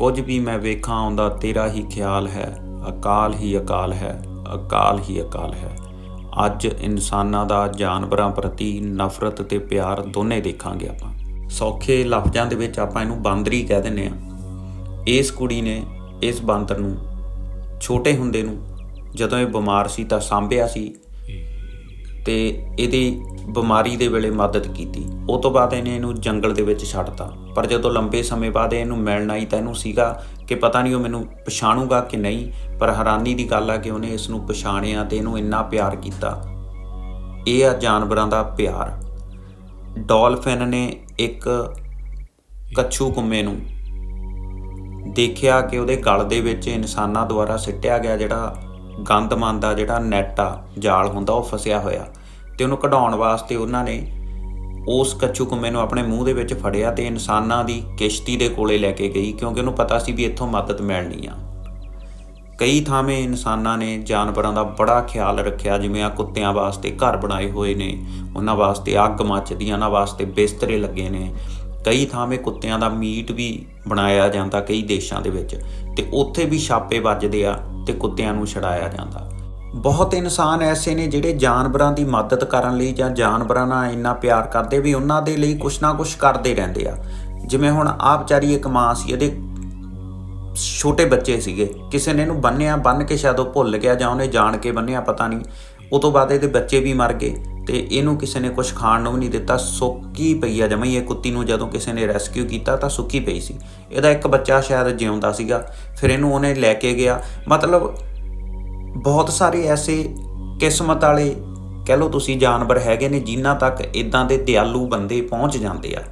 ਕੁਝ ਵੀ ਮੈਂ ਵੇਖਾਂ ਆਉਂਦਾ ਤੇਰਾ ਹੀ ਖਿਆਲ ਹੈ। ਅਕਾਲ ਹੀ ਅਕਾਲ ਹੈ, ਅਕਾਲ ਹੀ ਅਕਾਲ ਹੈ। ਅੱਜ ਇਨਸਾਨਾਂ ਦਾ ਜਾਨਵਰਾਂ ਪ੍ਰਤੀ ਨਫ਼ਰਤ ਤੇ ਪਿਆਰ ਦੋਨੇ ਦੇਖਾਂਗੇ ਆਪਾਂ। ਸੌਖੇ ਲਫ਼ਜ਼ਾਂ ਦੇ ਵਿੱਚ ਆਪਾਂ ਇਹਨੂੰ ਬਾਂਦਰੀ ਕਹਿ ਦਿੰਨੇ ਆ ਇਸ ਕੁੜੀ ਨੇ ਇਸ ਬਾਂਦਰ ਨੂੰ, ਛੋਟੇ ਹੁੰਦੇ ਨੂੰ ਜਦੋਂ ਇਹ ਬਿਮਾਰ ਸੀ ਤਾਂ ਸਾਂਭਿਆ ਸੀ। ਤੇ ਇਹਦੀ ਬਿਮਾਰੀ ਦੇ ਵੇਲੇ ਮਦਦ ਕੀਤੀ। ਉਹ ਤੋਂ ਬਾਅਦ ਇਹਨੇ ਇਹਨੂੰ ਜੰਗਲ ਦੇ ਵਿੱਚ ਛੱਡਤਾ। ਪਰ ਜਦੋਂ ਲੰਬੇ ਸਮੇਂ ਬਾਅਦ ਇਹਨੂੰ ਮਿਲਣ ਆਈ ਤਾਂ ਇਹਨੂੰ ਸੀਗਾ ਕਿ ਪਤਾ ਨਹੀਂ ਉਹ ਮੈਨੂੰ ਪਛਾਣੂਗਾ ਕਿ ਨਹੀਂ, ਪਰ ਹੈਰਾਨੀ ਦੀ ਗੱਲ ਆ ਕਿ ਉਹਨੇ ਇਸ ਨੂੰ ਪਛਾਣਿਆ ਤੇ ਇਹਨੂੰ ਇੰਨਾ ਪਿਆਰ ਕੀਤਾ। ਇਹ ਆ ਜਾਨਵਰਾਂ ਦਾ ਪਿਆਰ। ਡਾਲਫਿਨ ਨੇ ਇੱਕ ਕੱਛੂ ਕੁੰਮੇ ਨੂੰ ਦੇਖਿਆ ਕਿ ਉਹਦੇ ਗਲ ਦੇ ਵਿੱਚ ਇਨਸਾਨਾਂ ਦੁਆਰਾ ਸਿੱਟਿਆ ਗਿਆ ਜਿਹੜਾ ਗੰਦਮੰਦ ਦਾ ਜਿਹੜਾ ਨੈਟ ਆ, ਜਾਲ ਹੁੰਦਾ, ਉਹ ਫਸਿਆ ਹੋਇਆ। ਤੇ ਉਹਨੂੰ ਕਢਾਉਣ ਵਾਸਤੇ ਉਹਨਾਂ ਨੇ ਉਸ ਕੱਛੂ ਕੁੰਮੇ ਨੂੰ ਆਪਣੇ ਮੂੰਹ ਦੇ ਵਿੱਚ ਫੜਿਆ ਤੇ ਇਨਸਾਨਾਂ ਦੀ ਕਿਸ਼ਤੀ ਦੇ ਕੋਲੇ ਲੈ ਕੇ ਗਈ, ਕਿਉਂਕਿ ਉਹਨੂੰ ਪਤਾ ਸੀ ਵੀ ਇੱਥੋਂ ਮਦਦ ਮਿਲਣੀ ਆ। ਕਈ ਥਾਵੇਂ ਇਨਸਾਨਾਂ ਨੇ ਜਾਨਵਰਾਂ ਦਾ ਬੜਾ ਖਿਆਲ ਰੱਖਿਆ, ਜਿਵੇਂ ਆ ਕੁੱਤਿਆਂ ਵਾਸਤੇ ਘਰ ਬਣਾਏ ਹੋਏ ਨੇ, ਉਹਨਾਂ ਵਾਸਤੇ ਅੱਗ ਮੱਚਦੀ ਉਹਨਾਂ ਵਾਸਤੇ ਬਿਸਤਰੇ ਲੱਗੇ ਨੇ। ਕਈ ਥਾਵੇਂ ਕੁੱਤਿਆਂ ਦਾ ਮੀਟ ਵੀ ਬਣਾਇਆ ਜਾਂਦਾ ਕਈ ਦੇਸ਼ਾਂ ਦੇ ਵਿੱਚ। ਤੇ ਉੱਥੇ ਵੀ ਛਾਪੇ ਵੱਜਦੇ ਆ। ਤੇ ਕੁੱਤਿਆਂ ਨੂੰ ਛਡਾਇਆ ਜਾਂਦਾ। ਬਹੁਤ ਇਨਸਾਨ ਐਸੇ ਨੇ ਜਿਹੜੇ ਜਾਨਵਰਾਂ ਦੀ ਮਦਦ ਕਰਨ ਲਈ ਜਾਂ ਜਾਨਵਰਾਂ ਨਾਲ ਇੰਨਾ ਪਿਆਰ ਕਰਦੇ ਵੀ ਉਹਨਾਂ ਦੇ ਲਈ ਕੁਛ ਨਾ ਕੁਛ ਕਰਦੇ ਰਹਿੰਦੇ ਆ। ਜਿਵੇਂ ਹੁਣ ਆ ਵਿਚਾਰੀ ਇੱਕ ਮਾਂ ਸੀ, ਇਹਦੇ ਛੋਟੇ ਬੱਚੇ ਸੀਗੇ। ਕਿਸੇ ਨੇ ਇਹਨੂੰ ਬੰਨਿਆ ਬੰਨ ਕੇ ਸ਼ਾਇਦ ਉਹ ਭੁੱਲ ਗਿਆ ਜਾਂ ਉਹਨੇ ਜਾਣ ਕੇ ਬੰਨਿਆ, ਪਤਾ ਨਹੀਂ। ਉਹ ਤੋਂ ਬਾਅਦ ਇਹਦੇ ਬੱਚੇ ਵੀ ਮਰ ਗਏ। ਤੇ ਇਹਨੂੰ ਕਿਸੇ ਨੇ ਕੁਝ ਖਾਣ ਨੂੰ ਵੀ ਨਹੀਂ ਦਿੱਤਾ, ਸੁੱਕੀ ਪਈ ਆ ਜਮਾਂ ਇਹ ਕੁੱਤੀ ਨੂੰ ਜਦੋਂ ਕਿਸੇ ਨੇ ਰੈਸਕਿਊ ਕੀਤਾ ਤਾਂ ਸੁੱਕੀ ਪਈ ਸੀ। ਇਹਦਾ ਇੱਕ ਬੱਚਾ ਸ਼ਾਇਦ ਜਿਉਂਦਾ ਸੀਗਾ। ਫਿਰ ਇਹਨੂੰ ਉਹਨੇ ਲੈ ਕੇ ਗਿਆ। ਮਤਲਬ ਬਹੁਤ ਸਾਰੇ ਐਸੇ ਕਿਸਮਤ ਵਾਲੇ ਕਹਿ ਲਓ ਤੁਸੀਂ ਜਾਨਵਰ ਹੈਗੇ ਨੇ, ਜਿਨ੍ਹਾਂ ਤੱਕ ਇਦਾਂ ਦੇ ਦਿਆਲੂ ਬੰਦੇ ਪਹੁੰਚ ਜਾਂਦੇ ਆ।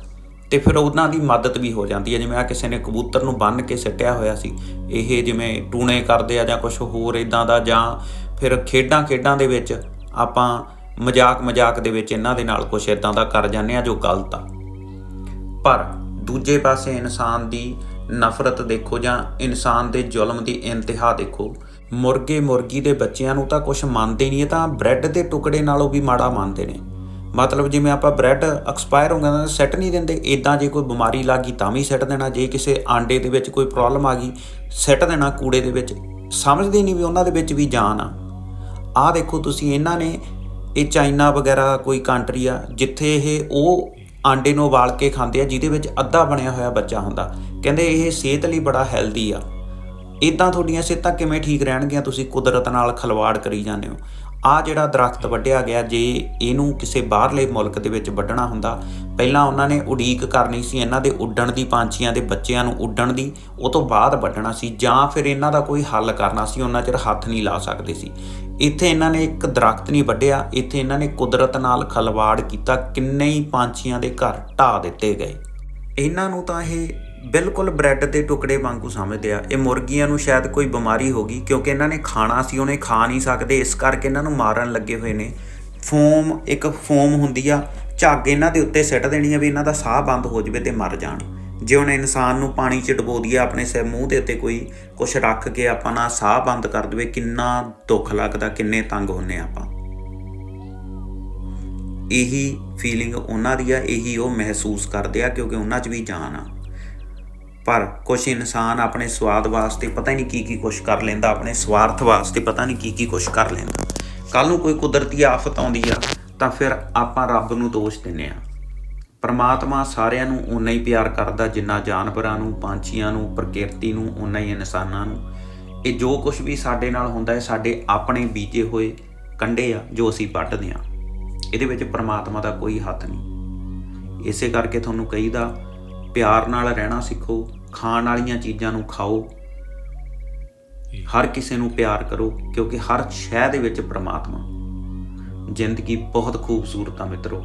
ਤੇ ਫਿਰ ਉਹਨਾਂ ਦੀ ਮਦਦ ਵੀ ਹੋ ਜਾਂਦੀ ਹੈ ਜਿਵੇਂ ਆ ਕਿਸੇ ਨੇ ਕਬੂਤਰ ਨੂੰ ਬੰਨ ਕੇ ਸਿੱਟਿਆ ਹੋਇਆ ਸੀ। ਇਹ ਜਿਵੇਂ ਟੂਣੇ ਕਰਦੇ ਆ ਜਾਂ ਕੁਝ ਹੋਰ ਇਦਾਂ ਦਾ ਜਾਂ ਫਿਰ ਖੇਡਾਂ ਖੇਡਾਂ ਦੇ ਵਿੱਚ ਆਪਾਂ ਮਜ਼ਾਕ ਮਜ਼ਾਕ ਦੇ ਵਿੱਚ ਇਹਨਾਂ ਦੇ ਨਾਲ ਕੁਝ ਇਦਾਂ ਦਾ ਕਰ ਜਾਂਦੇ ਆ ਜੋ ਗਲਤ ਆ। ਪਰ ਦੂਜੇ ਪਾਸੇ ਇਨਸਾਨ ਦੀ ਨਫ਼ਰਤ ਦੇਖੋ ਜਾਂ ਇਨਸਾਨ ਦੇ ਜ਼ੁਲਮ ਦੀ ਇੰਤਹਾ ਦੇਖੋ, ਮੁਰਗੇ ਮੁਰਗੀ ਦੇ ਬੱਚਿਆਂ ਨੂੰ ਤਾਂ ਕੁਝ ਮੰਨਦੇ ਨਹੀਂ ਇਹ ਤਾਂ ਬ੍ਰੈਡ ਦੇ ਟੁਕੜੇ ਨਾਲੋਂ ਵੀ ਮਾੜਾ ਮੰਨਦੇ ਨੇ। ਮਤਲਬ ਜਿਵੇਂ ਆਪਾਂ ਬ੍ਰੈਡ ਐਕਸਪਾਇਰ ਹੋ ਗਿਆ ਤਾਂ ਸੈੱਟ ਨਹੀਂ ਦਿੰਦੇ ਇਦਾਂ ਜੇ ਕੋਈ ਬਿਮਾਰੀ ਲੱਗ ਗਈ ਤਾਂ ਵੀ ਸੈੱਟ ਦੇਣਾ, ਜੇ ਕਿਸੇ ਆਂਡੇ ਦੇ ਵਿੱਚ ਕੋਈ ਪ੍ਰੋਬਲਮ ਆ ਗਈ ਸੈੱਟ ਦੇਣਾ ਕੂੜੇ ਦੇ ਵਿੱਚ। ਸਮਝਦੇ ਨਹੀਂ ਵੀ ਉਹਨਾਂ ਦੇ ਵਿੱਚ ਵੀ ਜਾਨ ਆ। ਆਹ ਦੇਖੋ ਤੁਸੀਂ ਇਹਨਾਂ ਨੇ ਇਹ ਚਾਈਨਾ ਵਗੈਰਾ ਕੋਈ ਕੰਟਰੀ ਆ, ਜਿੱਥੇ ਇਹ ਉਹ ਆਂਡੇ ਨੂੰ ਉਬਾਲ ਕੇ ਖਾਂਦੇ ਆ, ਜਿਹਦੇ ਵਿੱਚ ਅੱਧਾ ਬਣਿਆ ਹੋਇਆ ਬੱਚਾ ਹੁੰਦਾ। ਕਹਿੰਦੇ ਇਹ ਸਿਹਤ ਲਈ ਬੜਾ ਹੈਲਦੀ ਆ। ਇਦਾਂ ਤੁਹਾਡੀਆਂ ਸਿਹਤਾਂ ਕਿਵੇਂ ਠੀਕ ਰਹਿਣਗੀਆਂ? ਤੁਸੀਂ ਕੁਦਰਤ ਨਾਲ ਖਲਵਾੜ ਕਰੀ ਜਾਂਦੇ ਹੋ। ਆ ਜਿਹੜਾ ਦਰਖਤ ਵੱਢਿਆ ਗਿਆ, ਜੇ ਇਹਨੂੰ ਕਿਸੇ ਬਾਹਰਲੇ ਮੁਲਕ ਦੇ ਵਿੱਚ ਵੱਢਣਾ ਹੁੰਦਾ, ਪਹਿਲਾਂ ਉਹਨਾਂ ਨੇ ਉਡੀਕ ਕਰਨੀ ਸੀ ਇਹਨਾਂ ਦੇ ਉੱਡਣ ਦੀ, ਪੰਛੀਆਂ ਦੇ ਬੱਚਿਆਂ ਨੂੰ ਉੱਡਣ ਦੀ, ਉਹ ਤੋਂ ਬਾਅਦ ਵੱਢਣਾ ਸੀ ਜਾਂ ਫਿਰ ਇਹਨਾਂ ਦਾ ਕੋਈ ਹੱਲ ਕਰਨਾ ਸੀ, ਉਹਨਾਂ ਚਿਰ ਹੱਥ ਨਹੀਂ ਲਾ ਸਕਦੇ ਸੀ। ਇੱਥੇ ਇਹਨਾਂ ਨੇ ਇੱਕ ਦਰਖਤ ਨਹੀਂ ਵੱਢਿਆ, ਇੱਥੇ ਇਹਨਾਂ ਨੇ ਕੁਦਰਤ ਨਾਲ ਖਲਵਾੜ ਕੀਤਾ, ਕਿੰਨੇ ਹੀ ਪੰਛੀਆਂ ਦੇ ਘਰ ਢਾ ਦਿੱਤੇ ਗਏ। ਇਹਨਾਂ ਨੂੰ ਤਾਂ ਇਹ ਬਿਲਕੁਲ ਬ੍ਰੈਡ ਦੇ ਟੁਕੜੇ ਵਾਂਗੂ ਸਮਝਦੇ ਆ। ਇਹ ਮੁਰਗੀਆਂ ਨੂੰ ਸ਼ਾਇਦ ਕੋਈ ਬਿਮਾਰੀ ਹੋ ਗਈ, ਕਿਉਂਕਿ ਇਹਨਾਂ ਨੇ ਖਾਣਾ ਸੀ, ਉਹਨੇ ਖਾ ਨਹੀਂ ਸਕਦੇ, ਇਸ ਕਰਕੇ ਇਹਨਾਂ ਨੂੰ ਮਾਰਨ ਲੱਗੇ ਹੋਏ ਨੇ। ਫੋਮ, ਇੱਕ ਫੋਮ ਹੁੰਦੀ ਆ, ਝੱਗ ਇਹਨਾਂ ਦੇ ਉੱਤੇ ਸਿੱਟ ਦੇਣੀ ਆ ਵੀ ਇਹਨਾਂ ਦਾ ਸਾਹ ਬੰਦ ਹੋ ਜਾਵੇ ਤੇ ਮਰ ਜਾਣ। ਜੇ ਉਹਨੇ ਇਨਸਾਨ ਨੂੰ ਪਾਣੀ 'ਚ ਡਬੋ ਦਈਏ, ਆਪਣੇ ਸਿਰ ਮੂੰਹ ਦੇ ਉੱਤੇ ਕੋਈ ਕੁਝ ਰੱਖ ਕੇ ਆਪਾਂ ਨਾ ਸਾਹ ਬੰਦ ਕਰ ਦਵੇ, ਕਿੰਨਾ ਦੁੱਖ ਲੱਗਦਾ, ਕਿੰਨੇ ਤੰਗ ਹੁੰਨੇ ਆਪਾਂ। ਇਹੀ ਫੀਲਿੰਗ ਉਹਨਾਂ ਦੀ ਆ, ਇਹੀ ਉਹ ਮਹਿਸੂਸ ਕਰਦੇ ਆ, ਕਿਉਂਕਿ ਉਹਨਾਂ 'ਚ ਵੀ ਜਾਨ ਆ। ਪਰ ਕੁਝ ਇਨਸਾਨ ਆਪਣੇ ਸਵਾਦ ਵਾਸਤੇ ਪਤਾ ਹੀ ਨਹੀਂ ਕੀ ਕੀ ਕੁਛ ਕਰ ਲੈਂਦਾ, ਆਪਣੇ ਸਵਾਰਥ ਵਾਸਤੇ ਪਤਾ ਨਹੀਂ ਕੀ ਕੀ ਕੁਛ ਕਰ ਲੈਂਦਾ। ਕੱਲ ਨੂੰ ਕੋਈ ਕੁਦਰਤੀ ਆਫਤ ਆਉਂਦੀ ਆ, ਤਾਂ ਫਿਰ ਆਪਾਂ ਰੱਬ ਨੂੰ ਦੋਸ਼ ਦਿੰਨੇ ਆ। ਪਰਮਾਤਮਾ ਸਾਰਿਆਂ ਨੂੰ ਉਨਾ ਹੀ ਪਿਆਰ ਕਰਦਾ, ਜਿੰਨਾ ਜਾਨਵਰਾਂ ਨੂੰ, ਪੰਛੀਆਂ ਨੂੰ, ਪ੍ਰਕਿਰਤੀ ਨੂੰ ਉਨਾ ਹੀ ਇਨਸਾਨਾਂ ਨੂੰ। ਇਹ ਜੋ ਕੁਝ ਵੀ ਸਾਡੇ ਨਾਲ ਹੁੰਦਾ ਹੈ, ਸਾਡੇ ਆਪਣੇ ਬੀਜੇ ਹੋਏ ਕੰਡੇ ਆ, ਜੋ ਅਸੀਂ ਵੱਢਦੇ ਆ। ਇਹਦੇ ਵਿੱਚ ਪਰਮਾਤਮਾ ਦਾ ਕੋਈ ਹੱਥ ਨਹੀਂ। ਇਸੇ ਕਰਕੇ ਤੁਹਾਨੂੰ ਕਹੀਦਾ, ਪਿਆਰ ਨਾਲ ਰਹਿਣਾ ਸਿੱਖੋ ਖਾਣ ਵਾਲੀਆਂ ਚੀਜ਼ਾਂ ਨੂੰ ਖਾਓ। ਹਰ ਕਿਸੇ ਨੂੰ ਪਿਆਰ ਕਰੋ ਕਿਉਂਕਿ ਹਰ ਸ਼ੈ ਦੇ ਵਿੱਚ ਪ੍ਰਮਾਤਮਾ। ਜ਼ਿੰਦਗੀ ਬਹੁਤ ਖੂਬਸੂਰਤ ਆ ਮਿੱਤਰੋ।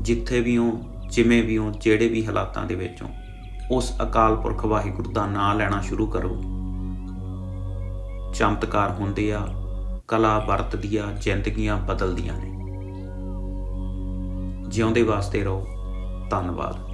ਜਿੱਥੇ ਵੀ ਹੋ ਜਿਵੇਂ ਵੀ ਹੋ ਜਿਹੜੇ ਵੀ ਹਾਲਾਤਾਂ ਦੇ ਵਿੱਚ ਹੋ ਉਸ ਅਕਾਲ ਪੁਰਖ ਵਾਹਿਗੁਰੂ ਦਾ ਨਾਮ ਲੈਣਾ ਸ਼ੁਰੂ ਕਰੋ। ਚਮਤਕਾਰ ਹੁੰਦੇ ਆ ਕਲਾ ਵਰਤਦੀਆਂ ਜ਼ਿੰਦਗੀਆਂ ਬਦਲਦੀਆਂ ਨੇ। ਜਿਉਂਦੇ ਵਾਸਤੇ ਰਹੋ। ਧੰਨਵਾਦ।